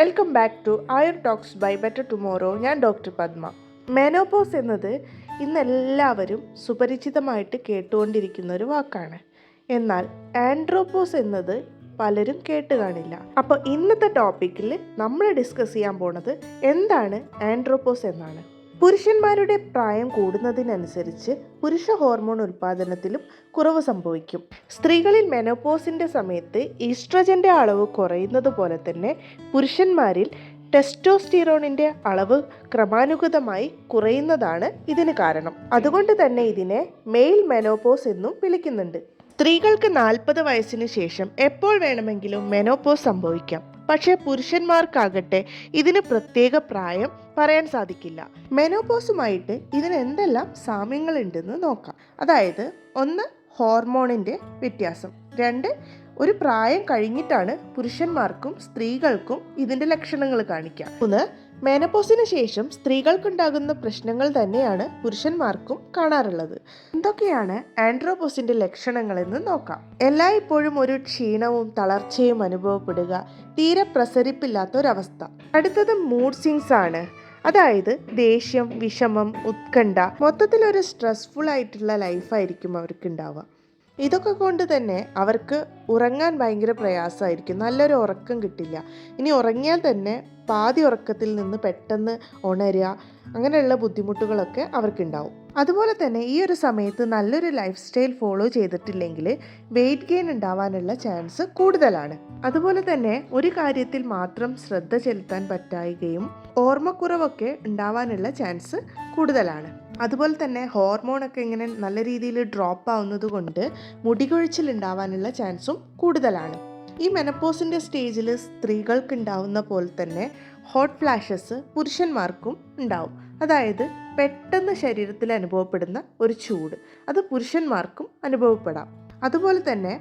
Welcome back to our talks by better tomorrow ഞാൻ doctor Padma menopause എന്നത് ഇന്ന് എല്ലാവരും സുപരിചിതമായിട്ട് കേട്ടുകൊണ്ടിരിക്കുന്ന ഒരു വാക്കാണ്. എന്നാൽ ആൻഡ്രോപോസ് എന്നത് പലരും കേട്ട് കാണില്ല. അപ്പോൾ ഇന്നത്തെ ടോപ്പിക്കിൽ നമ്മൾ ഡിസ്കസ് ചെയ്യാൻ പോണത് എന്താണ് ആൻഡ്രോപോസ് എന്നാണ്. പുരുഷന്മാരുടെ പ്രായം കൂടുന്നതിനനുസരിച്ച് പുരുഷ ഹോർമോൺ ഉൽപ്പാദനത്തിലും കുറവ് സംഭവിക്കും. സ്ത്രീകളിൽ മെനോപോസിന്റെ സമയത്ത് ഈസ്ട്രജന്റെ അളവ് കുറയുന്നത് പോലെ തന്നെ പുരുഷന്മാരിൽ ടെസ്റ്റോസ്റ്റിറോണിന്റെ അളവ് ക്രമാനുഗതമായി കുറയുന്നതാണ് ഇതിന് കാരണം. അതുകൊണ്ട് തന്നെ ഇതിനെ മെയിൽ മെനോപോസ് എന്നും വിളിക്കുന്നുണ്ട്. സ്ത്രീകൾക്ക് നാൽപ്പത് വയസ്സിന് ശേഷം എപ്പോൾ വേണമെങ്കിലും മെനോപോസ് സംഭവിക്കാം. പക്ഷേ പുരുഷന്മാർക്കാകട്ടെ ഇതിന് പ്രത്യേക പ്രായം പറയാൻ സാധിക്കില്ല. മെനോപോസുമായിട്ട് ഇതിന് എന്തെല്ലാം സാമ്യങ്ങളുണ്ടെന്ന് നോക്കാം. അതായത് ഒന്ന് ഹോർമോണിന്റെ വ്യത്യാസം. രണ്ട് ഒരു പ്രായം കഴിഞ്ഞിട്ടാണ് പുരുഷന്മാർക്കും സ്ത്രീകൾക്കും ഇതിന്റെ ലക്ഷണങ്ങൾ കാണിക്കുക. മൂന്ന് മെനോപോസിന് ശേഷം സ്ത്രീകൾക്കുണ്ടാകുന്ന പ്രശ്നങ്ങൾ തന്നെയാണ് പുരുഷന്മാർക്കും കാണാറുള്ളത്. എന്തൊക്കെയാണ് ആൻഡ്രോപോസിന്റെ ലക്ഷണങ്ങളെന്ന് നോക്കാം. എല്ലായ്പ്പോഴും ഒരു ക്ഷീണവും തളർച്ചയും അനുഭവപ്പെടുക തീരെ പ്രസരിപ്പില്ലാത്ത ഒരവസ്ഥ അടുത്തത് മൂഡ് സിങ്സ് ആണ്. അതായത് ദേഷ്യം വിഷമം ഉത്കണ്ഠ മൊത്തത്തിൽ ഒരു സ്ട്രെസ്ഫുൾ ആയിട്ടുള്ള ലൈഫായിരിക്കും അവർക്ക് ഉണ്ടാവുക ഇതൊക്കെ കൊണ്ട് തന്നെ അവർക്ക് ഉറങ്ങാൻ ഭയങ്കര പ്രയാസമായിരിക്കും. നല്ലൊരു ഉറക്കം കിട്ടില്ല. ഇനി ഉറങ്ങിയാൽ തന്നെ പാതി ഉറക്കത്തിൽ നിന്ന് പെട്ടെന്ന് ഉണരുക അങ്ങനെയുള്ള ബുദ്ധിമുട്ടുകളൊക്കെ അവർക്കുണ്ടാവും. അതുപോലെ തന്നെ ഈ ഒരു സമയത്ത് നല്ലൊരു ലൈഫ് സ്റ്റൈൽ ഫോളോ ചെയ്തിട്ടില്ലെങ്കിൽ വെയിറ്റ് ഗെയിൻ ഉണ്ടാവാനുള്ള ചാൻസ് കൂടുതലാണ്. അതുപോലെ തന്നെ ഒരു കാര്യത്തിൽ മാത്രം ശ്രദ്ധ ചെലുത്താൻ പറ്റായികയും ഓർമ്മക്കുറവൊക്കെ ഉണ്ടാവാനുള്ള ചാൻസ് കൂടുതലാണ്. അതുപോലെ തന്നെ ഹോർമോണൊക്കെ ഇങ്ങനെ നല്ല രീതിയിൽ ഡ്രോപ്പ് ആവുന്നത് കൊണ്ട് മുടികൊഴിച്ചിൽ ഉണ്ടാവാനുള്ള ചാൻസും കൂടുതലാണ്. ഈ മെനപ്പോസിന്റെ സ്റ്റേജിൽ സ്ത്രീകൾക്ക് ഉണ്ടാവുന്ന പോലെ തന്നെ ഹോട്ട് ഫ്ലാഷസ് പുരുഷന്മാർക്കും ഉണ്ടാവും. അതായത് പെട്ടെന്ന് ശരീരത്തിൽ അനുഭവപ്പെടുന്ന ഒരു ചൂട്. അത് പുരുഷന്മാർക്കും അനുഭവപ്പെടാം. അതുപോലെ തന്നെ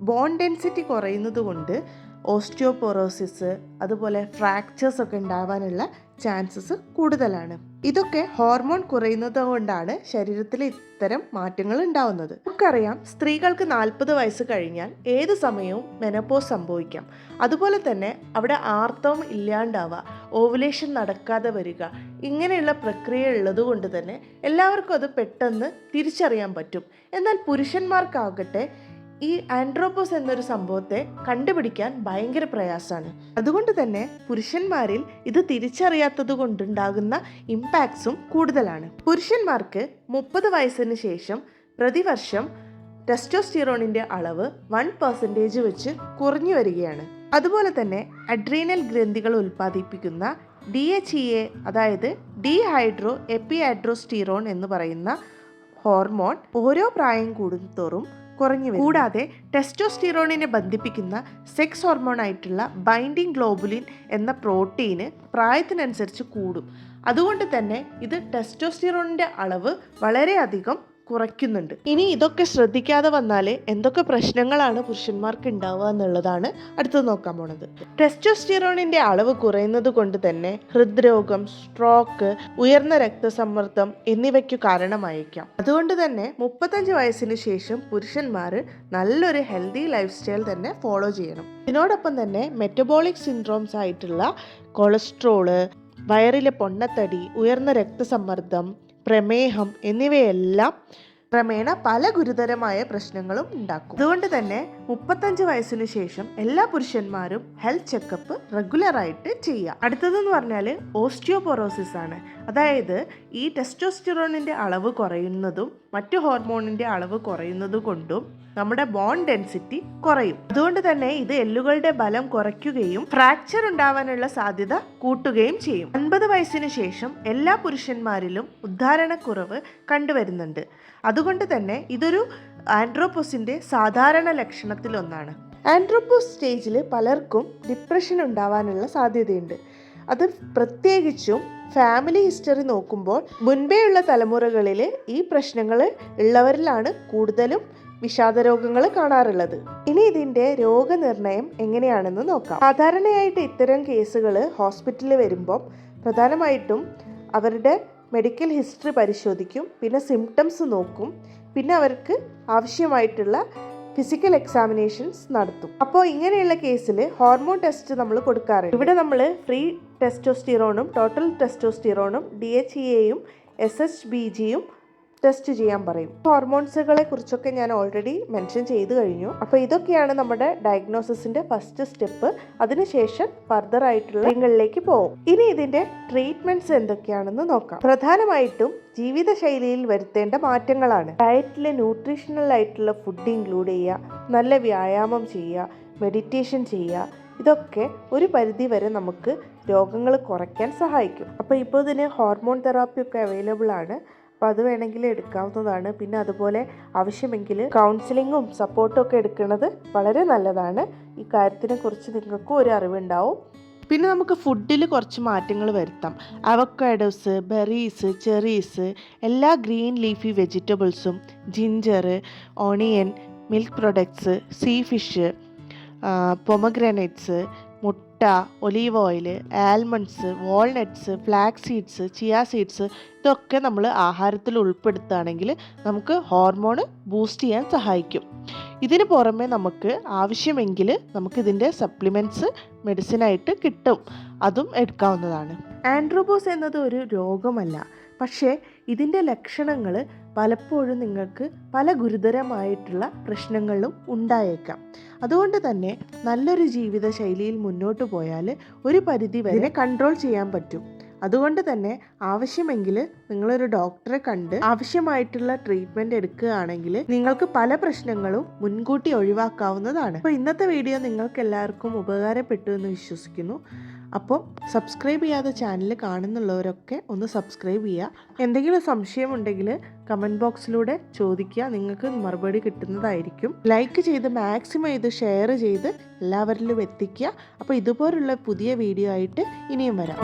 ബോൺ ഡെൻസിറ്റി കുറയുന്നത് കൊണ്ട് ഓസ്റ്റിയോപൊറോസിസ് അതുപോലെ ഫ്രാക്ചേഴ്സ് ഒക്കെ ഉണ്ടാവാനുള്ള ചാൻസസ് കൂടുതലാണ്. ഇതൊക്കെ ഹോർമോൺ കുറയുന്നത് കൊണ്ടാണ് ശരീരത്തിൽ ഇത്തരം മാറ്റങ്ങൾ ഉണ്ടാവുന്നത്. നമുക്കറിയാം സ്ത്രീകൾക്ക് നാൽപ്പത് വയസ്സ് കഴിഞ്ഞാൽ ഏത് സമയവും മെനപ്പോസ് സംഭവിക്കാം. അതുപോലെ തന്നെ അവിടെ ആർത്തവം ഇല്ലാണ്ടാവുക ഓവുലേഷൻ നടക്കാതെ വരിക ഇങ്ങനെയുള്ള പ്രക്രിയ ഉള്ളത് കൊണ്ട് തന്നെ എല്ലാവർക്കും അത് പെട്ടെന്ന് തിരിച്ചറിയാൻ പറ്റും. എന്നാൽ പുരുഷന്മാർക്കാകട്ടെ ഈ ആൻഡ്രോപ്പോസ് എന്നൊരു സംഭവത്തെ കണ്ടുപിടിക്കാൻ ഭയങ്കര പ്രയാസമാണ്. അതുകൊണ്ട് തന്നെ പുരുഷന്മാരിൽ ഇത് തിരിച്ചറിയാത്തത് കൊണ്ടുണ്ടാകുന്ന ഇമ്പാക്ട്സും കൂടുതലാണ്. പുരുഷന്മാർക്ക് മുപ്പത് വയസ്സിന് ശേഷം പ്രതിവർഷം ടെസ്റ്റോസ്റ്റിറോണിന്റെ അളവ് വൺ പെർസെന്റേജ് വെച്ച് കുറഞ്ഞു വരികയാണ്. അതുപോലെ തന്നെ അഡ്രീനൽ ഗ്രന്ഥികൾ ഉൽപ്പാദിപ്പിക്കുന്ന ഡി എച്ച് ഇ എ അതായത് ഡി ഹൈഡ്രോ എപ്പിയാഡ്രോസ്റ്റീറോൺ എന്ന് പറയുന്ന ഹോർമോൺ ഓരോ പ്രായം കൂടുന്തോറും കുറഞ്ഞു കൂടാതെ ടെസ്റ്റോസ്റ്റിറോണിനെ ബന്ധിപ്പിക്കുന്ന സെക്സ് ഹോർമോണായിട്ടുള്ള ബൈൻഡിങ് ഗ്ലോബുലിൻ എന്ന പ്രോട്ടീന് പ്രായത്തിനനുസരിച്ച് കൂടും. അതുകൊണ്ട് തന്നെ ഇത് ടെസ്റ്റോസ്റ്റിറോണിന്റെ അളവ് വളരെയധികം കുറയ്ക്കുന്നുണ്ട്. ഇനി ഇതൊക്കെ ശ്രദ്ധിക്കാതെ വന്നാൽ എന്തൊക്കെ പ്രശ്നങ്ങളാണ് പുരുഷന്മാർക്ക് ഉണ്ടാവുക എന്നുള്ളതാണ് അടുത്തത് നോക്കാൻ പോണത്. ടെസ്റ്റോസ്റ്റിറോണിന്റെ അളവ് കുറയുന്നത് കൊണ്ട് തന്നെ ഹൃദ്രോഗം സ്ട്രോക്ക് ഉയർന്ന രക്തസമ്മർദ്ദം എന്നിവയ്ക്കു കാരണമായേക്കാം. അതുകൊണ്ട് തന്നെ മുപ്പത്തഞ്ച് വയസ്സിന് ശേഷം പുരുഷന്മാർ നല്ലൊരു ഹെൽത്തി ലൈഫ് സ്റ്റൈൽ തന്നെ ഫോളോ ചെയ്യണം. ഇതിനോടൊപ്പം തന്നെ മെറ്റബോളിക് സിൻഡ്രോംസ് ആയിട്ടുള്ള കൊളസ്ട്രോൾ വയറിലെ പൊണ്ണത്തടി ഉയർന്ന രക്തസമ്മർദ്ദം പ്രമേഹം എന്നിവയെല്ലാം ക്രമേണ പല ഗുരുതരമായ പ്രശ്നങ്ങളും ഉണ്ടാക്കും. അതുകൊണ്ട് തന്നെ മുപ്പത്തഞ്ച് വയസ്സിന് ശേഷം എല്ലാ പുരുഷന്മാരും ഹെൽത്ത് ചെക്കപ്പ് റെഗുലറായിട്ട് ചെയ്യുക അടുത്തതെന്ന് പറഞ്ഞാൽ ഓസ്റ്റിയോപൊറോസിസ് ആണ്. അതായത് ഈ ടെസ്റ്റോസ്റ്റിറോണിന്റെ അളവ് കുറയുന്നതും മറ്റു ഹോർമോണിന്റെ അളവ് കുറയുന്നത് കൊണ്ടും നമ്മുടെ ബോൺ ഡെൻസിറ്റി കുറയും. അതുകൊണ്ട് തന്നെ ഇത് എല്ലുകളുടെ ബലം കുറയ്ക്കുകയും ഫ്രാക്ചർ ഉണ്ടാവാനുള്ള സാധ്യത കൂട്ടുകയും ചെയ്യും. അൻപത് വയസ്സിന് ശേഷം എല്ലാ പുരുഷന്മാരിലും ഉദ്ധാരണക്കുറവ് കണ്ടുവരുന്നുണ്ട്. അതുകൊണ്ട് തന്നെ ഇതൊരു ആൻഡ്രോപോസിന്റെ സാധാരണ ലക്ഷണത്തിലൊന്നാണ്. ആൻഡ്രോപോസ് സ്റ്റേജിൽ പലർക്കും ഡിപ്രഷൻ ഉണ്ടാവാനുള്ള സാധ്യതയുണ്ട്. അത് പ്രത്യേകിച്ചും ഫാമിലി ഹിസ്റ്ററി നോക്കുമ്പോൾ മുൻപേയുള്ള തലമുറകളിൽ ഈ പ്രശ്നങ്ങൾ ഉള്ളവരിലാണ് കൂടുതലും വിഷാദരോഗങ്ങൾ കാണാറുള്ളത്. ഇനി ഇതിന്റെ രോഗനിർണയം എങ്ങനെയാണെന്ന് നോക്കാം. സാധാരണയായിട്ട് ഇത്തരം കേസുകൾ ഹോസ്പിറ്റലിൽ വരുമ്പോൾ പ്രധാനമായിട്ടും അവരുടെ മെഡിക്കൽ ഹിസ്റ്ററി പരിശോധിക്കും പിന്നെ സിംറ്റംസ് നോക്കും പിന്നെ അവർക്ക് ആവശ്യമായിട്ടുള്ള ഫിസിക്കൽ എക്സാമിനേഷൻസ് നടത്തും. അപ്പോൾ ഇങ്ങനെയുള്ള കേസിൽ ഹോർമോൺ ടെസ്റ്റ് നമ്മൾ കൊടുക്കാറുണ്ട്. ഇവിടെ നമ്മൾ ഫ്രീ ടെസ്റ്റോസ്റ്റിറോണും ടോട്ടൽ ടെസ്റ്റോസ്റ്റിറോണും ഡി എച്ച് ഇ എയും എസ് എച്ച് ബി ജിയും ടെസ്റ്റ് ചെയ്യാൻ പറയും. ഹോർമോൺസുകളെ കുറിച്ചൊക്കെ ഞാൻ ഓൾറെഡി മെൻഷൻ ചെയ്തു കഴിഞ്ഞു. അപ്പോൾ ഇതൊക്കെയാണ് നമ്മുടെ ഡയഗ്നോസിസിന്റെ ഫസ്റ്റ് സ്റ്റെപ്പ് അതിനുശേഷം ഫർദർ ആയിട്ടുള്ള കാര്യങ്ങളിലേക്ക് പോകും. ഇനി ഇതിന്റെ ട്രീറ്റ്മെന്റ്സ് എന്തൊക്കെയാണെന്ന് നോക്കാം. പ്രധാനമായിട്ടും ജീവിതശൈലിയിൽ വരുത്തേണ്ട മാറ്റങ്ങളാണ്. ഡയറ്റിലെ ന്യൂട്രീഷണൽ ആയിട്ടുള്ള ഫുഡ് ഇൻക്ലൂഡ് ചെയ്യുക നല്ല വ്യായാമം ചെയ്യുക മെഡിറ്റേഷൻ ചെയ്യുക. ഇതൊക്കെ ഒരു പരിധി വരെ നമുക്ക് രോഗങ്ങൾ കുറയ്ക്കാൻ സഹായിക്കും. അപ്പോൾ ഇപ്പോൾ ഇതിന് ഹോർമോൺ തെറാപ്പി ഒക്കെ അവൈലബിൾ ആണ്. അപ്പോൾ അത് വേണമെങ്കിൽ എടുക്കാവുന്നതാണ്. പിന്നെ അതുപോലെ ആവശ്യമെങ്കിൽ കൗൺസിലിങ്ങും സപ്പോർട്ടും ഒക്കെ എടുക്കുന്നത് വളരെ നല്ലതാണ്. ഈ കാര്യത്തിനെ കുറിച്ച് നിങ്ങൾക്കും ഒരു അറിവുണ്ടാവും. പിന്നെ നമുക്ക് ഫുഡിൽ കുറച്ച് മാറ്റങ്ങൾ വരുത്താം. അവക്കാഡോസ് ബെറീസ് ചെറീസ് എല്ലാ ഗ്രീൻ ലീഫി വെജിറ്റബിൾസും ginger onion milk products sea fish pomegranates മുട്ട olive oil almonds walnuts flax seeds chia seeds ഇതൊക്കെ നമ്മൾ ആഹാരത്തിൽ ഉൾപ്പെടുത്തുകയാണെങ്കിൽ നമുക്ക് ഹോർമോൺ ബൂസ്റ്റ് ചെയ്യാൻ സഹായിക്കും. ഇതിന് പുറമെ നമുക്ക് ആവശ്യമെങ്കിൽ നമുക്ക് നമുക്കിതിന്റെ സപ്ലിമെന്റ്സ് മെഡിസിനായിട്ട് കിട്ടും. അതും എടുക്കാവുന്നതാണ്. ആൻഡ്രോബോസ് എന്നത് ഒരു രോഗമല്ല. പക്ഷേ ഇതിന്റെ ലക്ഷണങ്ങൾ പലപ്പോഴും നിങ്ങൾക്ക് പല ഗുരുതരമായിട്ടുള്ള പ്രശ്നങ്ങളും ഉണ്ടായേക്കാം. അതുകൊണ്ട് തന്നെ നല്ലൊരു ജീവിതശൈലിയിൽ മുന്നോട്ട് പോയാൽ ഒരു പരിധി വരെ കൺട്രോൾ ചെയ്യാൻ പറ്റും. അതുകൊണ്ട് തന്നെ ആവശ്യമെങ്കിൽ നിങ്ങളൊരു ഡോക്ടറെ കണ്ട് ആവശ്യമായിട്ടുള്ള ട്രീറ്റ്മെന്റ് എടുക്കുകയാണെങ്കിൽ നിങ്ങൾക്ക് പല പ്രശ്നങ്ങളും മുൻകൂട്ടി ഒഴിവാക്കാവുന്നതാണ്. അപ്പോൾ ഇന്നത്തെ വീഡിയോ നിങ്ങൾക്ക് എല്ലാവർക്കും ഉപകാരപ്പെട്ടു എന്ന് വിശ്വസിക്കുന്നു. അപ്പോൾ സബ്സ്ക്രൈബ് ചെയ്യാതെ ചാനൽ കാണുന്നുള്ളവരൊക്കെ ഒന്ന് സബ്സ്ക്രൈബ് ചെയ്യുക എന്തെങ്കിലും സംശയമുണ്ടെങ്കിൽ കമന്റ് ബോക്സിലൂടെ ചോദിക്കുക നിങ്ങൾക്ക് മറുപടി കിട്ടുന്നതായിരിക്കും. ലൈക്ക് ചെയ്ത് മാക്സിമം ഇത് ഷെയർ ചെയ്ത് എല്ലാവരിലും എത്തിക്കുക അപ്പോൾ ഇതുപോലുള്ള പുതിയ വീഡിയോ ആയിട്ട് ഇനിയും വരാം.